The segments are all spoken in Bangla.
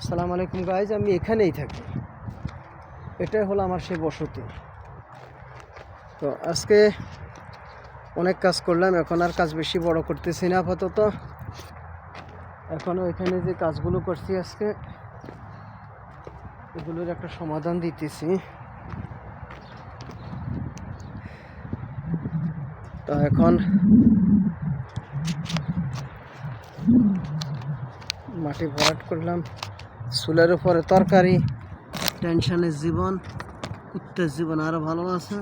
আসসালামু আলাইকুম গাইজ আমি এখানেই থাকি। এটাই হলো আমার সেই বসতি। তো আজকে অনেক কাজ করলাম, এখন আর কাজ বেশি বড় করতেছি না আপাতত। এখনও এখানে যে কাজগুলো করছি আজকে, এগুলোর একটা সমাধান দিতেছি। তো এখন মাটি ভরাট করলাম। চুলের উপরে তরকারি টেনশনের জীবন কুত্তের জীবন আরও ভালো আছে।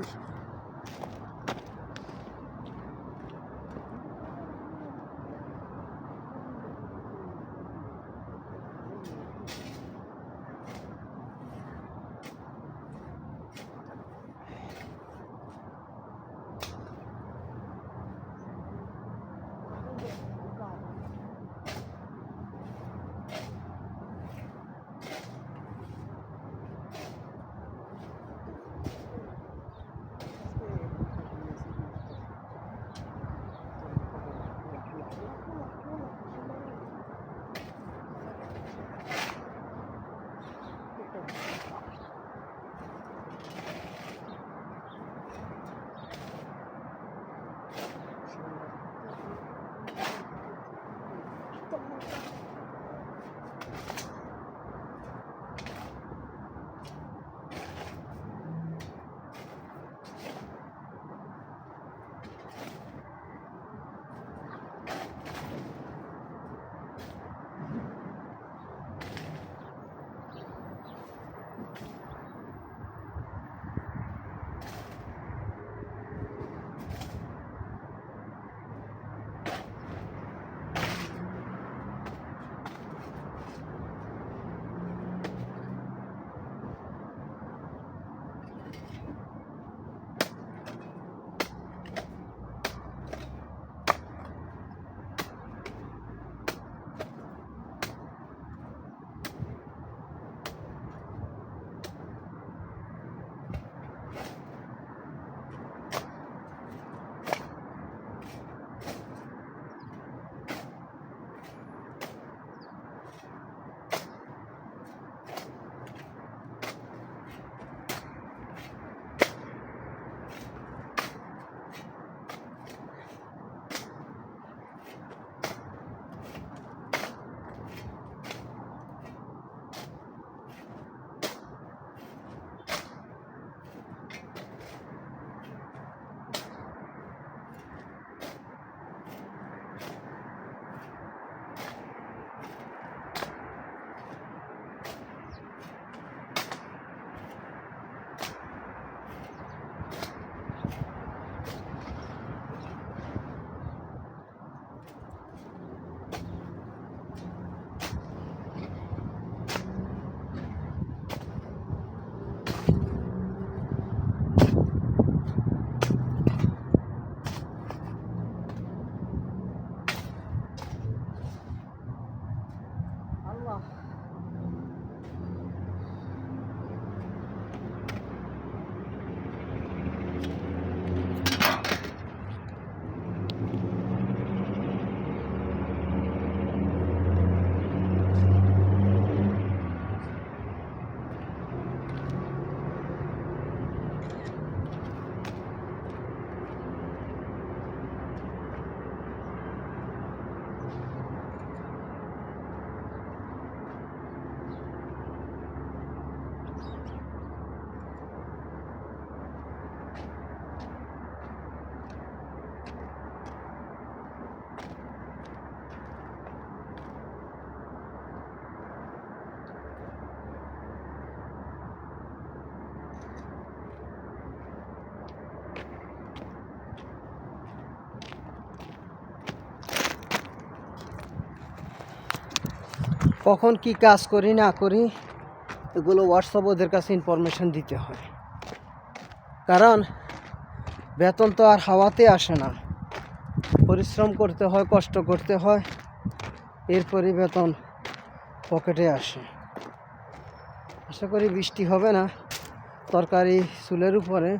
কখন কি কাজ করি, না করি, এগুলো হোয়াটসঅ্যাপ ওদের কাছে ইনফরমেশন দিতে হয়। কারণ, বেতন তো আর হাওয়াতে আসে না। পরিশ্রম করতে হয়, কষ্ট করতে হয়, এরপরই বেতন পকেটে আসে। আশা করি বৃষ্টি হবে না, তরকারি চুলের উপরে।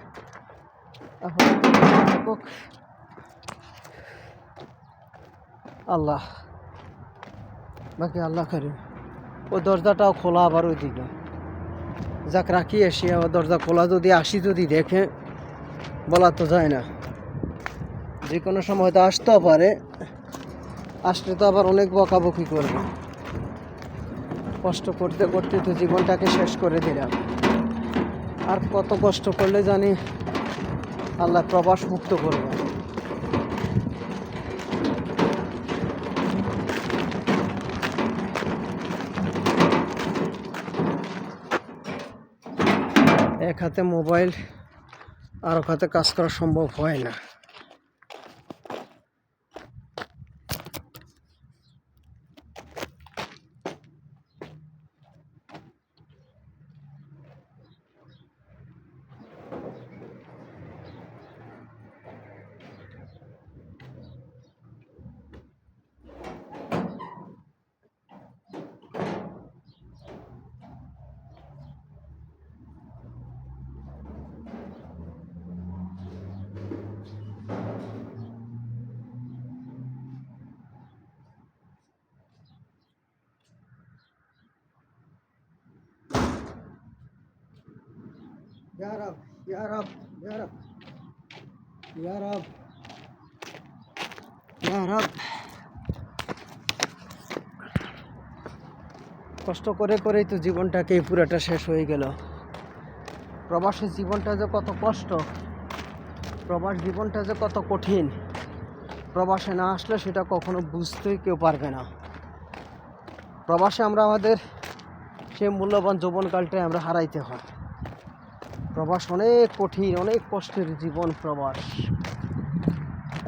আল্লাহ। বাকি আল্লাহ করিম ওই দরজাটাও খোলা আবার ওইদিকে। যাক, রাখি আসি আবার দরজা খোলা যদি আসি যদি দেখে, বলা তো যায় না। যে কোনো সময় তো আসতেও পারে, আসলে তো আবার অনেক বকাবকি করবে। কষ্ট করতে করতে তো জীবনটাকে শেষ করে দিলাম। আর কত কষ্ট করলে জানি আল্লাহ প্রবাস মুক্ত করবে। এক হাতে মোবাইল আর এক হাতে কাজ করা সম্ভব হয় না। Rab. Ya Rab. Ya Rab. কষ্ট করে করেই তো জীবনটাকে পুরাটা শেষ হয়ে গেল প্রবাসী জীবনটা যে কত কষ্ট, প্রবাস জীবনটা যে কত কঠিন, প্রবাসে না আসলে সেটা কখনো বুঝতেই কেউ পারবে না প্রবাসে আমরা আমাদের সেই মূল্যবান যৌবনকালটাই আমরা হারাইতে হয় প্রবাস অনেক কঠিন, অনেক কষ্টের জীবন প্রবাস।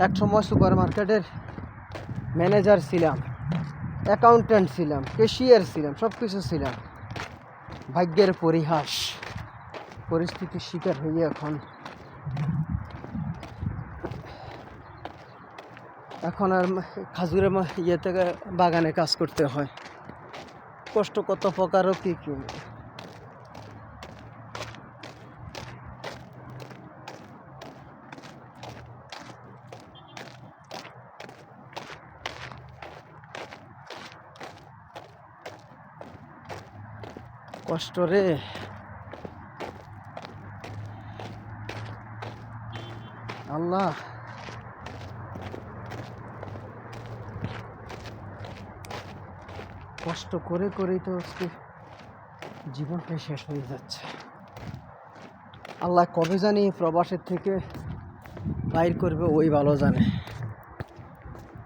এক সময় সুপার মার্কেটের ম্যানেজার ছিলাম, অ্যাকাউন্ট্যান্ট ছিলাম, ক্যাশিয়ার ছিলাম সব কিছু ছিলাম। ভাগ্যের পরিহাস, পরিস্থিতির শিকার হয়ে এখন। এখন আর খাজুরের ইয়ে থেকে বাগানে কাজ করতে হয়। কষ্ট কত প্রকারও কি কি। কষ্ট রে। আল্লাহ। কষ্ট করে করেই তো আজকে জীবনটাই শেষ হয়ে যাচ্ছে। আল্লাহ কবে জানি প্রবাসের থেকে বাইর করবে, ওই ভালো জানে।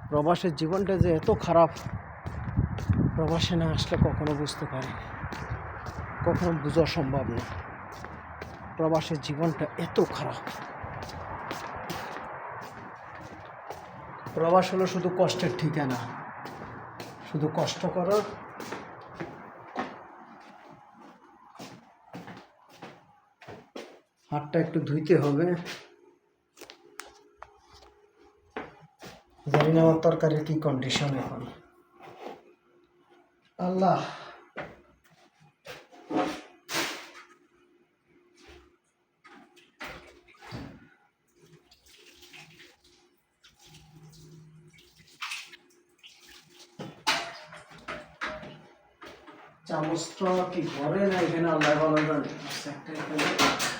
প্রবাসের জীবনটা যে এত খারাপ, প্রবাসে না আসলে কখনো বুঝতে পারি কখনো বোঝা সম্ভব না। প্রবাসের জীবনটা এত খারাপ। প্রবাস হলো শুধু কষ্টের ঠিকানা। শুধু কষ্ট করো। হাতটা একটু ধুইতে হবে। জানি না আমার তরকারির কি কন্ডিশন এখন। আল্লাহ। চামচটা কি ঘরে না এখানে আল্লাহ ভালো জানে একটা।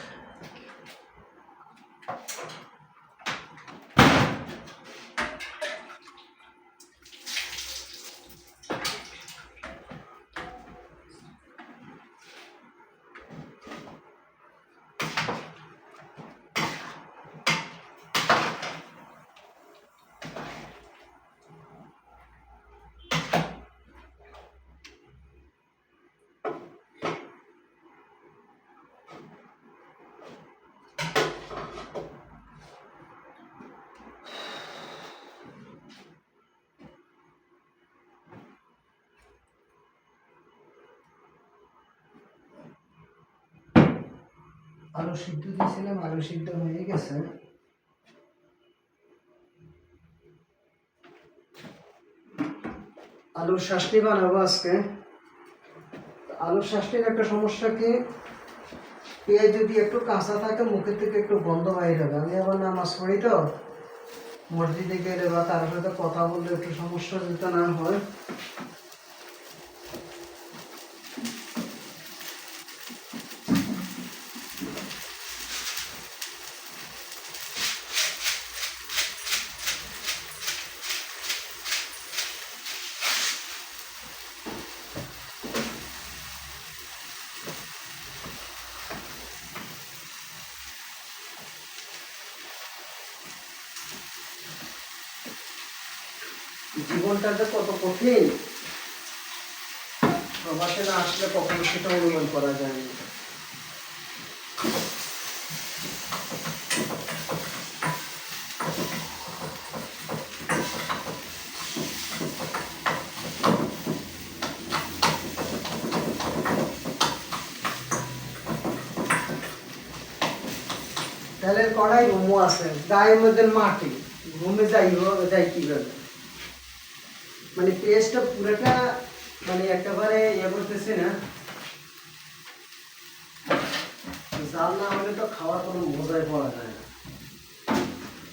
আলু সিদ্ধ দিয়েছিলাম আলু সিদ্ধ হয়ে গেছে। আলুর শাসনি বানাবো আজকে। আলুর শাসনির একটা সমস্যা কি? পেঁয়াজ যদি একটু কাঁচা থাকে, মুখের থেকে একটু গন্ধ হয়ে যাবে আমি আবার নামাজ পড়ি তো। মসজিদে গেলে বা তার সাথে কথা বললে একটু সমস্যা যাতে না হয় জীবনটা যে কত কঠিন, প্রবাসে না আসলে কখনো সেটা অনুমান করা যায়নি তেলের কড়াই মোমো আছে, গায়ের মধ্যে মাটি, ঘুমে যাই যাই কীভাবে? মানে পেস্টটা পুরোটা মানে একেবারে ইয়ে করতেছে না। জাল না হলে তো খাওয়ার কোনো মজাই পাওয়া যায় না।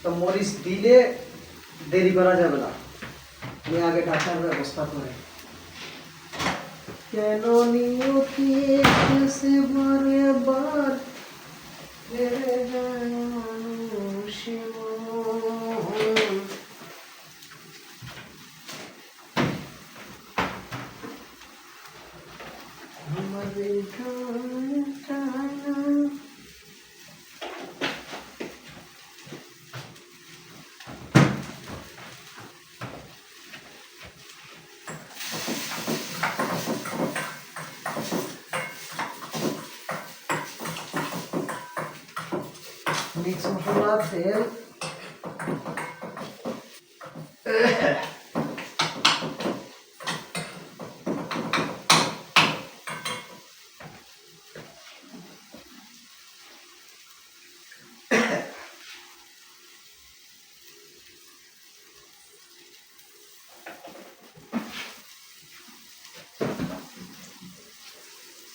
তো মরিচ দিলে দেরি করা যাবে না। আমি আগে ডাকার ব্যবস্থা করে। কেন নিয়তি বারে বার মিক্স মশলা তেল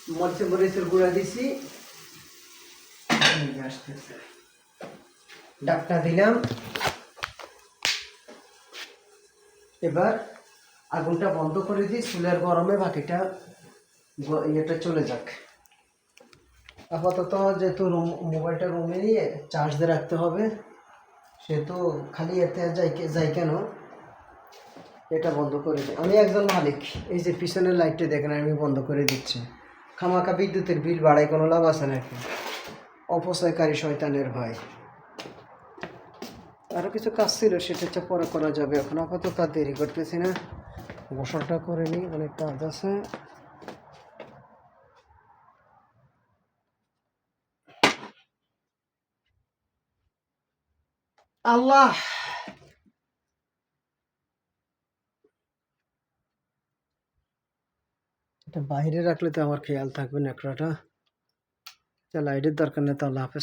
মরিচে মরিচের গুঁড়া দিছি এই যে আসতেছে ডাকটা দিলাম। এবার আগুনটা বন্ধ করে দিই, চুলের গরমে বাকিটা ইয়েটা চলে যাক। আপাতত যেহেতু রুম, মোবাইলটা রুমে নিয়ে চার্জ দিয়ে রাখতে হবে, সেহেতু খালি এতে যাই যাই কেন? এটা বন্ধ করে দিই। আমি একজন মালিক, এই যে পিছনের লাইটটা দেখেন, আমি বন্ধ করে দিচ্ছি। খামাকা বিদ্যুতের বিল বাড়াই কোনো লাভ আছে নাকি? অপচয়কারী শয়তানের ভয়। আরও কিছু কাজ ছিল সেটা হচ্ছে পরে করা যাবে। এখন আপাতত আর দেরি করতেছি না। গোসলটা করে নিই, অনেক কাজ আছে। আল্লাহ! বাইরে রাখলে তো আমার খেয়াল থাকবে না একটা লাইটের দরকার নেই, তো আল্লাহ হাফেজ।